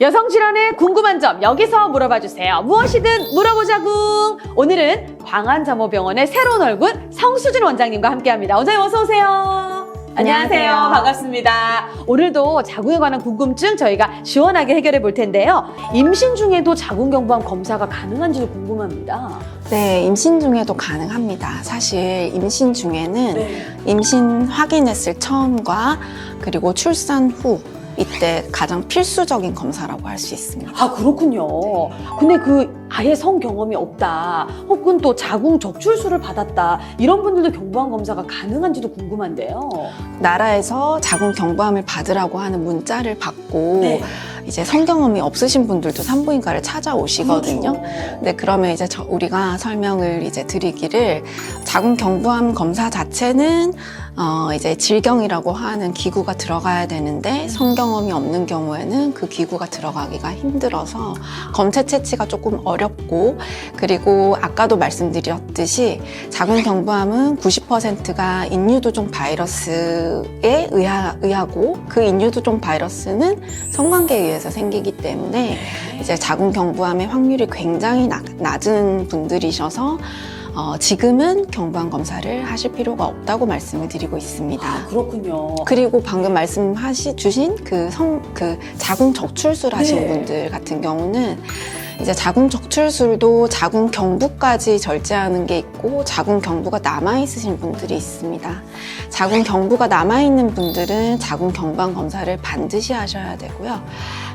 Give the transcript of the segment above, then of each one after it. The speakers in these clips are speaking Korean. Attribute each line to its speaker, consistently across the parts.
Speaker 1: 여성 질환에 궁금한 점 여기서 물어봐 주세요. 무엇이든 물어보자구. 오늘은 광안자모병원의 새로운 얼굴 성수진 원장님과 함께합니다. 원장님 어서 오세요. 안녕하세요.
Speaker 2: 안녕하세요.
Speaker 1: 반갑습니다. 오늘도 자궁에 관한 궁금증 저희가 시원하게 해결해 볼 텐데요. 임신 중에도 자궁경부암 검사가 가능한지도 궁금합니다.
Speaker 2: 네, 임신 중에도 가능합니다. 사실 임신 중에는 임신 확인했을 처음과 그리고 출산 후 이때 가장 필수적인 검사라고 할 수 있습니다.
Speaker 1: 아 그렇군요. 근데 그 아예 성 경험이 없다, 혹은 또 자궁 적출수를 받았다 이런 분들도 경부암 검사가 가능한지도 궁금한데요.
Speaker 2: 나라에서 자궁 경부암을 받으라고 하는 문자를 받고
Speaker 1: 네.
Speaker 2: 이제 성경험이 없으신 분들도 산부인과를 찾아오시거든요.
Speaker 1: 그렇죠.
Speaker 2: 네, 그러면 이제 저- 우리가 설명을 이제 드리기를 자궁 경부암 검사 자체는 어 이제 질경이라고 하는 기구가 들어가야 되는데 성경험이 없는 경우에는 그 기구가 들어가기가 힘들어서 검체 채취가 조금 어렵고 그리고 아까도 말씀드렸듯이 자궁 경부암은 90%가 인유두종 바이러스에 의하, 의하고 그 인유두종 바이러스는 성관계에 의해서 생기기 때문에 이제 자궁 경부암의 확률이 굉장히 낮, 낮은 분들이셔서 어, 지금은 경부암 검사를 하실 필요가 없다고 말씀을 드리고 있습니다.
Speaker 1: 아 그렇군요.
Speaker 2: 그리고 방금 말씀하시 주신 그 성 그 자궁 적출술 하신
Speaker 1: 네.
Speaker 2: 분들 같은 경우는 이제 자궁 적출술도 자궁 경부까지 절제하는 게 있고 자궁 경부가 남아 있으신 분들이 있습니다. 자궁 경부가 남아 있는 분들은 자궁 경부암 검사를 반드시 하셔야 되고요.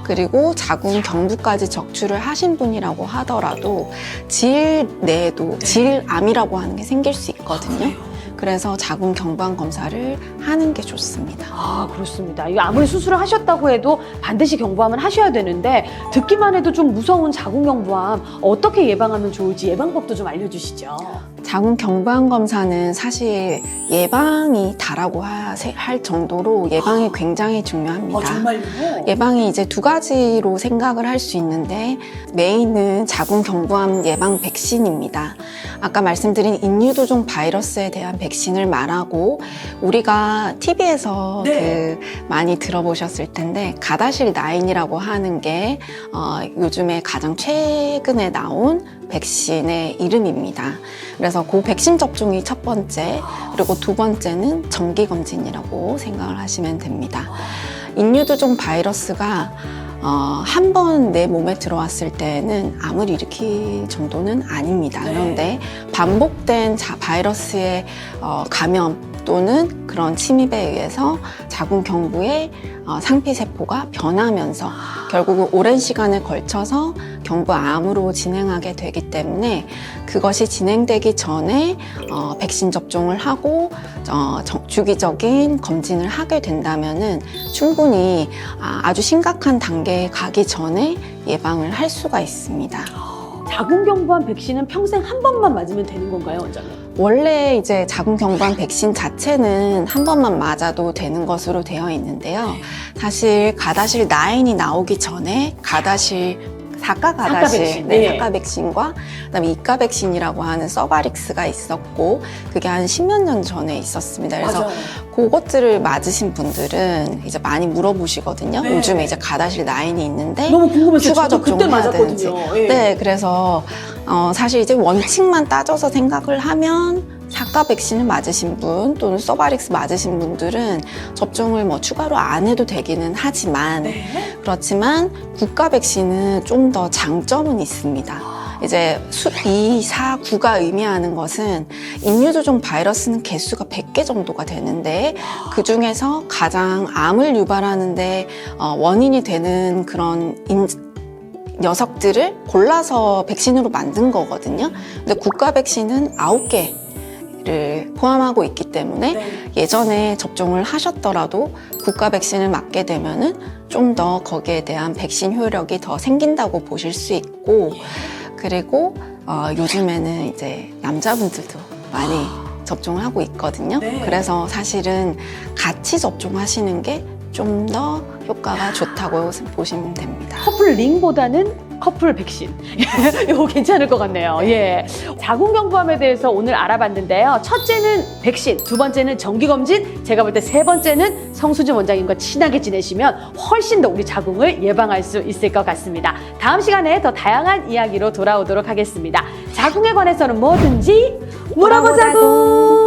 Speaker 2: 그리고 자궁 경부까지 적출을 하신 분이라고 하더라도 질 내에도 질암이라고 하는 게 생길 수 있거든요. 그래서 자궁 경부암 검사를 하는 게 좋습니다.
Speaker 1: 아 그렇습니다. 이게 아무리 수술을 하셨다고 해도 반드시 경부암은 하셔야 되는데 듣기만 해도 좀 무서운 자궁경부암 어떻게 예방하면 좋을지 예방법도 좀 알려주시죠.
Speaker 2: 자궁 경부암 검사는 사실 예방이 다라고 하- 할 정도로 예방이 굉장히 중요합니다.
Speaker 1: 아, 정말요?
Speaker 2: 예방이 이제 두 가지로 생각을 할 수 있는데 메인은 자궁 경부암 예방 백신입니다. 아까 말씀드린 인유두종 바이러스에 대한 백신을 말하고 우리가 TV에서
Speaker 1: 네.
Speaker 2: 그 많이 들어보셨을 텐데 가다실 9이라고 하는 게 어, 요즘에 가장 최근에 나온 백신의 이름입니다. 그래서 그 백신 접종이 첫 번째, 그리고 두 번째는 정기 검진이라고 생각을 하시면 됩니다. 인유두종 바이러스가 어, 한 번 내 몸에 들어왔을 때는 암을 일으킬 정도는 아닙니다.
Speaker 1: 네.
Speaker 2: 그런데 반복된 자, 바이러스의 어, 감염 또는 그런 침입에 의해서 자궁 경부의 어, 상피 세포가 변하면서 결국은 오랜 시간을 걸쳐서 경부암으로 진행하게 되기 때문에 그것이 진행되기 전에 어, 백신 접종을 하고 어, 정- 주기적인 검진을 하게 된다면은 충분히 아, 아주 심각한 단계에 가기 전에 예방을 할 수가 있습니다.
Speaker 1: 자궁경부암 백신은 평생 한 번만 맞으면 되는 건가요, 원장님?
Speaker 2: 원래 이제 자궁경부암 백신 자체는 한 번만 맞아도 되는 것으로 되어 있는데요. 사실 가다실 9이 나오기 전에 가다실 사가 가다실
Speaker 1: 백신,
Speaker 2: 네,
Speaker 1: 네.
Speaker 2: 사가 백신과 그다음에 이가 백신이라고 하는 서바릭스가 있었고 그게 한 십몇 년 전에 있었습니다. 그래서 그것들을 맞으신 분들은 이제 많이 물어보시거든요.
Speaker 1: 네.
Speaker 2: 요즘에 이제 가다실 9이 있는데
Speaker 1: 너무 궁금했어요.
Speaker 2: 추가
Speaker 1: 저도 그때
Speaker 2: 접종을 해야
Speaker 1: 맞았거든요. 예.
Speaker 2: 네, 그래서 어, 사실 이제 원칙만 따져서 생각을 하면 사가 백신을 맞으신 분 또는 서바릭스 맞으신 분들은 접종을 뭐 추가로 안 해도 되기는 하지만
Speaker 1: 네.
Speaker 2: 그렇지만 국가 백신은 좀 더 장점은 있습니다. 이제 수, 2, 4, 9가 의미하는 것은 인유두종 바이러스는 개수가 100개 정도가 되는데 그 중에서 가장 암을 유발하는데 어, 원인이 되는 그런 인, 녀석들을 골라서 백신으로 만든 거거든요. 근데 국가 백신은 9개 를 포함하고 있기 때문에
Speaker 1: 네.
Speaker 2: 예전에 접종을 하셨더라도 국가 백신을 맞게 되면은 좀 더 거기에 대한 백신 효력이 더 생긴다고 보실 수 있고 그리고 어, 요즘에는 이제 남자분들도 많이 접종을 하고 있거든요.
Speaker 1: 네.
Speaker 2: 그래서 사실은 같이 접종하시는 게 좀 더 효과가 좋다고 보시면 됩니다.
Speaker 1: 커플 링보다는 커플 백신. 이거 괜찮을 것 같네요. 예. 자궁경부암에 대해서 오늘 알아봤는데요. 첫째는 백신, 두 번째는 정기검진, 제가 볼 때 세 번째는 성수진 원장님과 친하게 지내시면 훨씬 더 우리 자궁을 예방할 수 있을 것 같습니다. 다음 시간에 더 다양한 이야기로 돌아오도록 하겠습니다. 자궁에 관해서는 뭐든지 물어보자고!